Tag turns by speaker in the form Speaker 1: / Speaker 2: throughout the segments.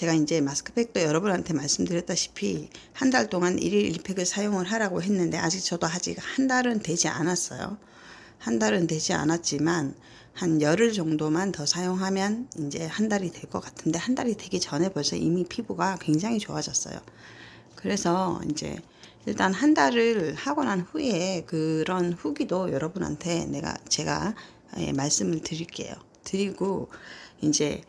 Speaker 1: 제가 이제 마스크팩도 여러분한테 말씀드렸다시피 한 달 동안 1일 1팩을 사용을 하라고 했는데 아직 저도 아직 한 달은 되지 않았어요. 한 달은 되지 않았지만 한 열흘 정도만 더 사용하면 이제 한 달이 될 것 같은데 한 달이 되기 전에 벌써 이미 피부가 굉장히 좋아졌어요. 그래서 이제 일단 한 달을 하고 난 후에 그런 후기도 여러분한테 내가 제가 예, 말씀을 드릴게요. 드리고 이제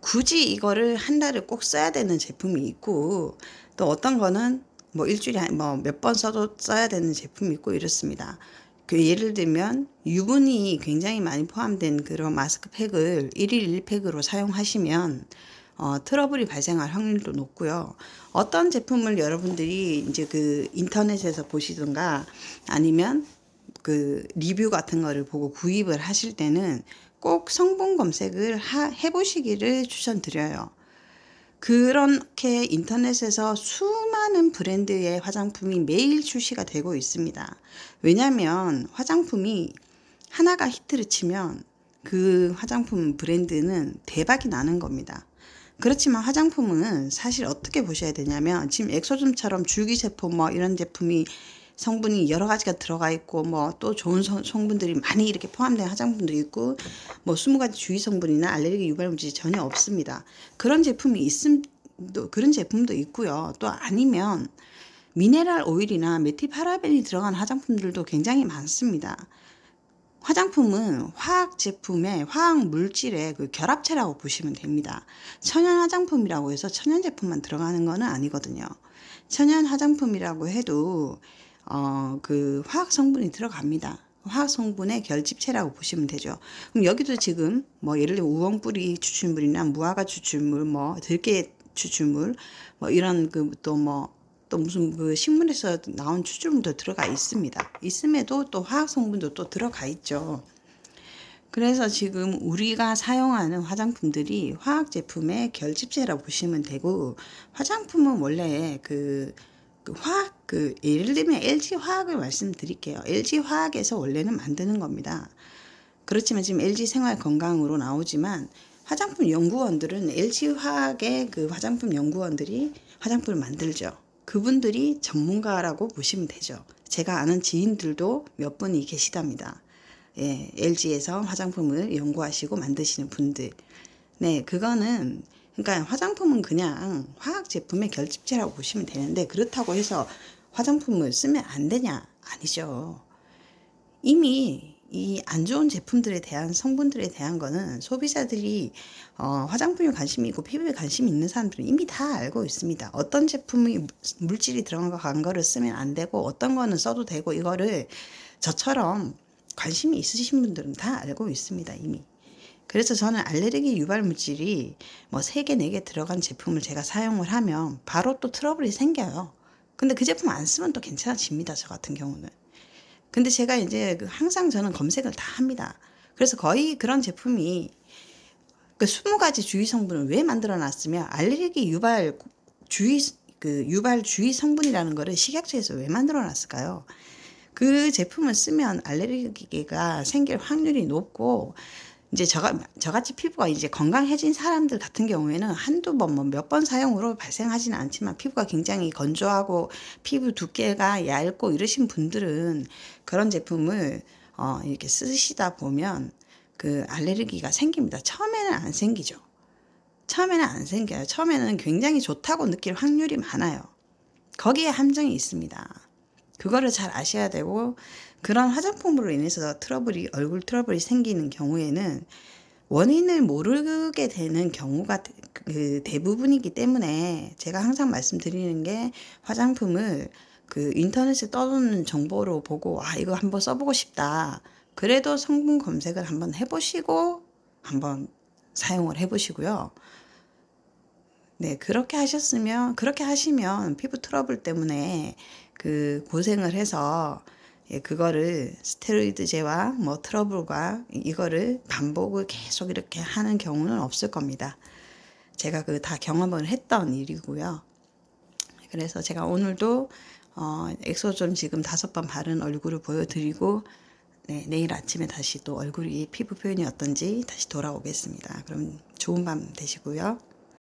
Speaker 1: 굳이 이거를 한 달을 꼭 써야 되는 제품이 있고 또 어떤 거는 뭐 일주일에 뭐 몇 번 써도 써야 되는 제품이 있고 이렇습니다. 그 예를 들면 유분이 굉장히 많이 포함된 그런 마스크팩을 1일 1팩으로 사용하시면 어, 트러블이 발생할 확률도 높고요. 어떤 제품을 여러분들이 이제 그 인터넷에서 보시든가 아니면 그 리뷰 같은 거를 보고 구입을 하실 때는 꼭 성분 검색을 하, 해보시기를 추천드려요. 그렇게 인터넷에서 수많은 브랜드의 화장품이 매일 출시가 되고 있습니다. 왜냐하면 화장품이 하나가 히트를 치면 그 화장품 브랜드는 대박이 나는 겁니다. 그렇지만 화장품은 사실 어떻게 보셔야 되냐면 지금 엑소즘처럼 줄기세포 뭐 이런 제품이 성분이 여러 가지가 들어가 있고 뭐 또 좋은 성, 성분들이 많이 이렇게 포함된 화장품도 있고 뭐 20가지 주의 성분이나 알레르기 유발 물질이 전혀 없습니다. 그런 제품이 있음 또 그런 제품도 있고요. 또 아니면 미네랄 오일이나 메티파라벤이 들어간 화장품들도 굉장히 많습니다. 화장품은 화학 제품의 화학 물질의 그 결합체라고 보시면 됩니다. 천연 화장품이라고 해서 천연 제품만 들어가는 거는 아니거든요. 천연 화장품이라고 해도 어, 그 화학 성분이 들어갑니다. 화학 성분의 결집체라고 보시면 되죠. 그럼 여기도 지금 뭐 예를 들어 우엉뿌리 추출물이나 무화과 추출물, 뭐 들깨 추출물, 뭐 이런 그 또 뭐 또 무슨 그 식물에서 나온 추출물도 들어가 있습니다. 있음에도 또 화학 성분도 또 들어가 있죠. 그래서 지금 우리가 사용하는 화장품들이 화학 제품의 결집체라고 보시면 되고 화장품은 원래 그, 그 화학 그 예를 들면 LG 화학을 말씀드릴게요. LG 화학에서 원래는 만드는 겁니다. 그렇지만 지금 LG 생활 건강으로 나오지만 화장품 연구원들은 LG 화학의 그 화장품 연구원들이 화장품을 만들죠. 그분들이 전문가라고 보시면 되죠. 제가 아는 지인들도 몇 분이 계시답니다. 예, LG에서 화장품을 연구하시고 만드시는 분들. 네, 그거는 그러니까 화장품은 그냥 화학 제품의 결집체라고 보시면 되는데 그렇다고 해서 화장품을 쓰면 안 되냐? 아니죠. 이미 이 안 좋은 제품들에 대한 성분들에 대한 거는 소비자들이 어, 화장품에 관심이 있고 피부에 관심이 있는 사람들은 이미 다 알고 있습니다. 어떤 제품이 물질이 들어간 거를 쓰면 안 되고 어떤 거는 써도 되고 이거를 저처럼 관심이 있으신 분들은 다 알고 있습니다. 이미. 그래서 저는 알레르기 유발 물질이 뭐 3개, 4개 들어간 제품을 제가 사용을 하면 바로 또 트러블이 생겨요. 근데 그 제품 안 쓰면 또 괜찮아집니다. 저 같은 경우는. 근데 제가 이제 그 항상 저는 검색을 다 합니다. 그래서 거의 그런 제품이 그 20가지 주의 성분을 왜 만들어 놨으면 알레르기 유발 주의 그 유발 주의 성분이라는 거를 식약처에서 왜 만들어 놨을까요? 그 제품을 쓰면 알레르기가 생길 확률이 높고 이제 저가, 저같이 피부가 이제 건강해진 사람들 같은 경우에는 한두 번, 뭐 몇 번 사용으로 발생하지는 않지만 피부가 굉장히 건조하고 피부 두께가 얇고 이러신 분들은 그런 제품을 어, 이렇게 쓰시다 보면 그 알레르기가 생깁니다. 처음에는 안 생기죠. 처음에는 안 생겨요. 처음에는 굉장히 좋다고 느낄 확률이 많아요. 거기에 함정이 있습니다. 그거를 잘 아셔야 되고 그런 화장품으로 인해서 트러블이 얼굴 트러블이 생기는 경우에는 원인을 모르게 되는 경우가 그 대부분이기 때문에 제가 항상 말씀드리는 게 화장품을 그 인터넷에 떠도는 정보로 보고 아 이거 한번 써보고 싶다. 그래도 성분 검색을 한번 해보시고 한번 사용을 해보시고요. 네, 그렇게 하셨으면, 그렇게 하시면 피부 트러블 때문에 그 고생을 해서 예, 그거를 스테로이드제와 뭐 트러블과 이거를 반복을 계속 이렇게 하는 경우는 없을 겁니다. 제가 그 다 경험을 했던 일이고요. 그래서 제가 오늘도 어, 엑소존 지금 다섯 번 바른 얼굴을 보여드리고 네, 내일 아침에 다시 또 얼굴이 피부 표현이 어떤지 다시 돌아오겠습니다. 그럼 좋은 밤 되시고요.